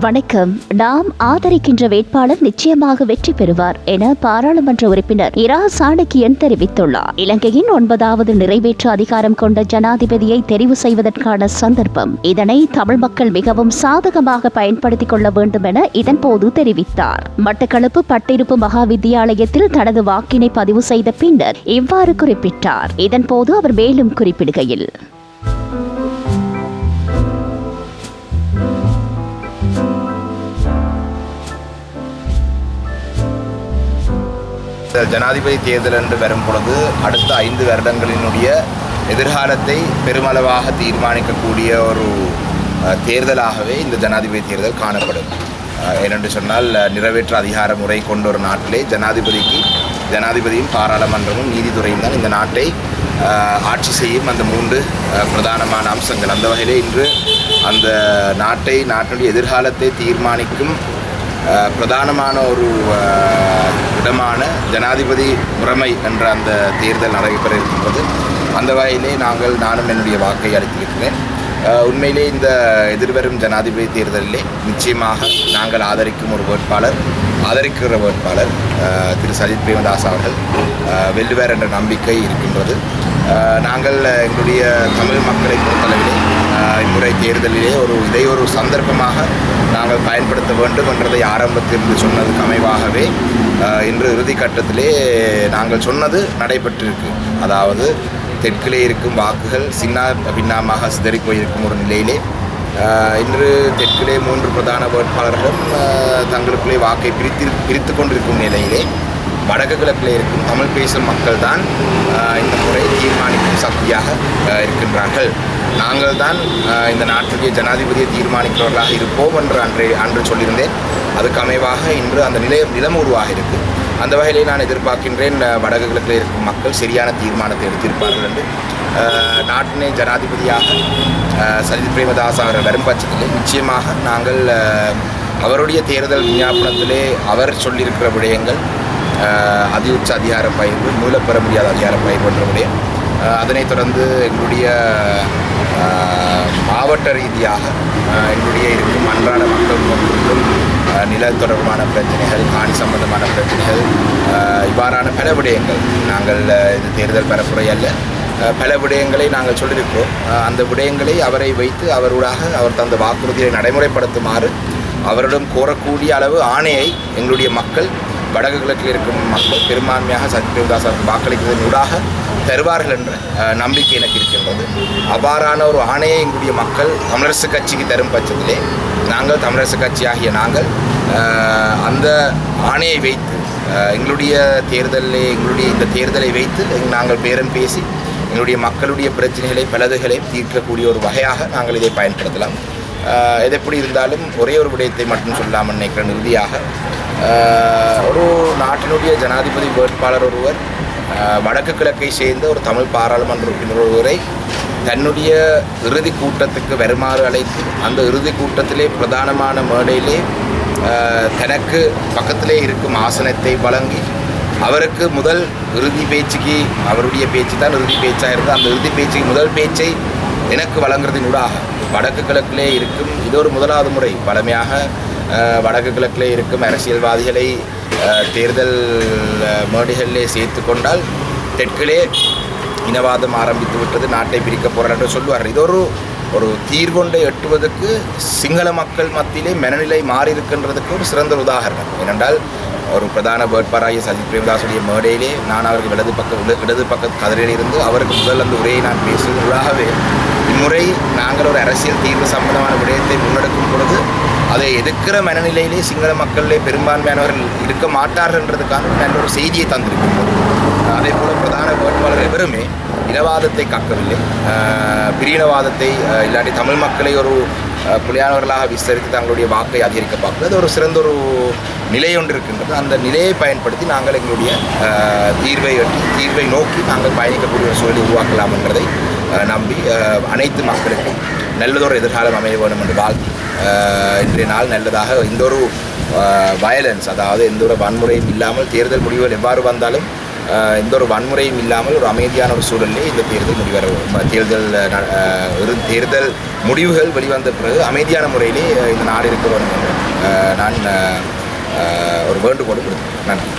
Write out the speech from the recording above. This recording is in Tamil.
வணக்கம். நாம் ஆதரிக்கின்ற வேட்பாளர் நிச்சயமாக வெற்றி பெறுவார் என பாராளுமன்ற உறுப்பினர் இரா சாணக்கியன் தெரிவித்துள்ளார். இலங்கையின் ஒன்பதாவது நிறைவேற்று அதிகாரம் கொண்ட ஜனாதிபதியை தெரிவு செய்வதற்கான சந்தர்ப்பம். இதனை தமிழ் மக்கள் மிகவும் சாதகமாக பயன்படுத்திக் கொள்ள வேண்டும் என இதன்போது தெரிவித்தார். மட்டக்களப்பு பட்டிருப்பு மகா வித்தியாலயத்தில் தனது வாக்கினை பதிவு செய்த பின்னர் இவ்வாறு குறிப்பிட்டார். இதன்போது அவர் மேலும் குறிப்பிடுகையில் ஜனாதிபதி தேர்தல் என்று வரும் பொழுது அடுத்த ஐந்து வருடங்களினுடைய எதிர்காலத்தை பெருமளவாக தீர்மானிக்கக்கூடிய ஒரு தேர்தலாகவே இந்த ஜனாதிபதி தேர்தல் காணப்படும். ஏனென்று சொன்னால் நிறைவேற்ற அதிகார முறை கொண்ட ஒரு நாட்டிலே ஜனாதிபதிக்கு ஜனாதிபதியும் பாராளுமன்றமும் நீதித்துறையும் தான் இந்த நாட்டை ஆட்சி செய்யும் அந்த மூன்று பிரதானமான அம்சங்கள். அந்த வகையிலே இன்று அந்த நாட்டை நாட்டினுடைய எதிர்காலத்தை தீர்மானிக்கும் பிரதானமான ஒரு இடமான ஜனாதிபதி முறைமை என்ற அந்த தேர்தல் நடைபெற இருக்கின்றது. அந்த வகையிலே நாங்கள் நானும் என்னுடைய வாக்கை அளித்திருக்கிறேன். உண்மையிலே இந்த எதிர்வரும் ஜனாதிபதி தேர்தலிலே நிச்சயமாக நாங்கள் ஆதரிக்கும் ஒரு வேட்பாளர் ஆதரிக்கிற வேட்பாளர் திரு சஜித் பிரேமதாஸ் அவர்கள் வெல்லுவார் என்ற நம்பிக்கை இருக்கின்றது. நாங்கள் எங்களுடைய தமிழ் மக்களை தேர்தலிலே ஒரு இதை ஒரு சந்தர்ப்பமாக நாங்கள் பயன்படுத்த வேண்டும் என்றதை ஆரம்பத்திலிருந்து சொன்னதுக்கு அமைவாகவே இன்று இறுதி கட்டத்திலே நாங்கள் சொன்னது நடைபெற்றிருக்கு. அதாவது தெற்கிலே இருக்கும் வாக்குகள் சின்ன பின்னமாக சிதறி போயிருக்கும் ஒரு நிலையிலே இன்று தெற்கிலே மூன்று பிரதான வேட்பாளர்களும் தங்களுக்குள்ளே வாக்கை பிரித்து பிரித்து கொண்டிருக்கும் நிலையிலே வடக்கு கிழக்கில் இருக்கும் தமிழ் பேசும் மக்கள் தான் இந்த முறை தீர்மானிக்கும் சக்தியாக இருக்கின்றார்கள். நாங்கள் தான் இந்த நாட்டுடைய ஜனாதிபதியை தீர்மானிக்கிறவர்களாக இருப்போம் என்று அன்றே அன்று சொல்லியிருந்தேன். அதுக்கு அமைவாக இன்று அந்த நிலையம் நிலம் உருவாக இருக்கு. அந்த வகையிலே நான் எதிர்பார்க்கின்றேன் வடக்கு கிழக்கில் இருக்கும் மக்கள் சரியான தீர்மானத்தை எடுத்திருப்பார்கள் என்று. நாட்டினை ஜனாதிபதியாக சஜித் பிரேமதாஸ் அவர்கள் வரும் பட்சத்தில் நிச்சயமாக நாங்கள் அவருடைய தேர்தல் விஞ்ஞாபனத்திலே அவர் சொல்லியிருக்கிற விடயங்கள் அதி உச்ச அதிகார பயிர்வு மூலப்பெற முடியாத அதிகார பயிர்வு அதனைத் தொடர்ந்து எங்களுடைய மாவட்ட ரீதியாக எங்களுடைய இருக்கும் அன்றாட மக்கள் கொண்டிருக்கும் நில தொடர்பான பிரச்சனைகள் காணி சம்பந்தமான பிரச்சனைகள் இவ்வாறான பல விடயங்கள் நாங்கள் இது தேர்தல் பரப்புரை அல்ல. பல விடயங்களை நாங்கள் சொல்லியிருக்கிறோம். அந்த விடயங்களை அவரை வைத்து அவரூடாக அவர் தந்த வாக்குறுதியை நடைமுறைப்படுத்துமாறு அவரிடம் கோரக்கூடிய அளவு ஆணையை எங்களுடைய மக்கள் வடக்கு கிழக்கில் இருக்கும் மக்கள் பெரும்பான்மையாக சத்யபிரதாஸ் அவருக்கு வாக்களிப்பதன் ஊடாக தருவார்கள் என்ற நம்பிக்கை எனக்கு இருக்கின்றது. அவ்வாறான ஒரு ஆணையை எங்களுடைய மக்கள் தமிழரசு கட்சிக்கு தரும் பட்சத்திலே நாங்கள் தமிழரசு கட்சி ஆகிய நாங்கள் அந்த ஆணையை வைத்து எங்களுடைய தேர்தலில் எங்களுடைய இந்த தேர்தலை வைத்து நாங்கள் பேரம் பேசி எங்களுடைய மக்களுடைய பிரச்சனைகளை பலதுகளை தீர்க்கக்கூடிய ஒரு வகையாக நாங்கள் இதை பயன்படுத்தலாம். எது எப்படி இருந்தாலும் ஒரே ஒரு விடயத்தை மட்டும் சொல்லாமல் நினைக்கிறேன் இறுதியாக ஒரு நாட்டினுடைய ஜனாதிபதி வேட்பாளர் ஒருவர் வடக்கு கிழக்கை சேர்ந்த ஒரு தமிழ் பாராளுமன்ற உறுப்பினர் ஒருவரை தன்னுடைய இறுதி கூட்டத்துக்கு வருமாறு அழைத்து அந்த இறுதி கூட்டத்திலே பிரதானமான மேடையிலே தனக்கு பக்கத்திலே இருக்கும் ஆசனத்தை வழங்கி அவருக்கு முதல் இறுதி பேச்சுக்கு அவருடைய பேச்சு தான் இறுதி பேச்சாக இருந்தது. அந்த இறுதி பேச்சுக்கு முதல் பேச்சை எனக்கு வழங்குறதினூடாக வடக்கு கிழக்கிலே இருக்கும் இது ஒரு முதலாவது முறை. பழமையாக வடக்கு கிழக்கிலே இருக்கும் அரசியல்வாதிகளை தேர்தல் மேடைகளிலே சேர்த்து கொண்டால் தெற்கிலே இனவாதம் ஆரம்பித்து விட்டது நாட்டை பிரிக்க போகிறார் என்று சொல்லுவார் இது ஒரு ஒரு தீர்வொன்றை எட்டுவதற்கு சிங்கள மக்கள் மத்தியிலே மனநிலை மாறி இருக்கின்றதுக்கு ஒரு சிறந்த ஒரு உதாரணம். ஏனென்றால் ஒரு பிரதான வேட்பாளராகிய சஜித் பிரேமதாசுடைய மேடையிலே நான் அவருக்கு இடது பக்க இடது- இடது பக்க கதிரையில் இருந்து அவருக்கு முதல் அந்த உரையை நான் பேசுவதாகவே இம்முறை நாங்கள் ஒரு அரசியல் தீர்வு சம்பந்தமான விடயத்தை முன்னெடுக்கும் பொழுது அதை எதிர்க்கிற மனநிலையிலே சிங்கள மக்களிலே பெரும்பான்மையானவர்கள் இருக்க மாட்டார்கள்ன்றதுக்கான நல்ல ஒரு செய்தியை தந்திருக்கின்றோம் அதே போல பிரதான வேட்பாளர் எவருமே இனவாதத்தை காக்கவில்லை. பிரியினவாதத்தை இல்லாட்டி தமிழ் மக்களை ஒரு புலியானவர்களாக விஸ்தரித்து தங்களுடைய வாக்கை அதிகரிக்க பார்க்குறது ஒரு சிறந்த ஒரு நிலை ஒன்று இருக்கின்றது. அந்த நிலையை பயன்படுத்தி நாங்கள் எங்களுடைய தீர்வை எட்டி தீர்வை நோக்கி நாங்கள் பயணிக்கக்கூடிய ஒரு சூழலை உருவாக்கலாம் என்றதை நம்பி அனைத்து மக்களுக்கும் நல்லதொரு எதிர்காலம் அமைய வேண்டும் என்று வாழ்த்தி இன்றைய நாள் நல்லதாக எந்த ஒரு வயலன்ஸ் அதாவது எந்த ஒரு வன்முறையும் இல்லாமல் தேர்தல் முடிவுகள் எவ்வாறு வந்தாலும் எந்த ஒரு வன்முறையும் இல்லாமல் ஒரு அமைதியான ஒரு சூழலே இந்த தேர்தல் முடிவர தேர்தல் ந- தேர்தல் முடிவுகள் வெளிவந்த பிறகு அமைதியான முறையிலே இந்த நாடு இருக்க வேண்டும் நான் ஒரு வேண்டுகோள் கொடுத்தேன் நன்றி.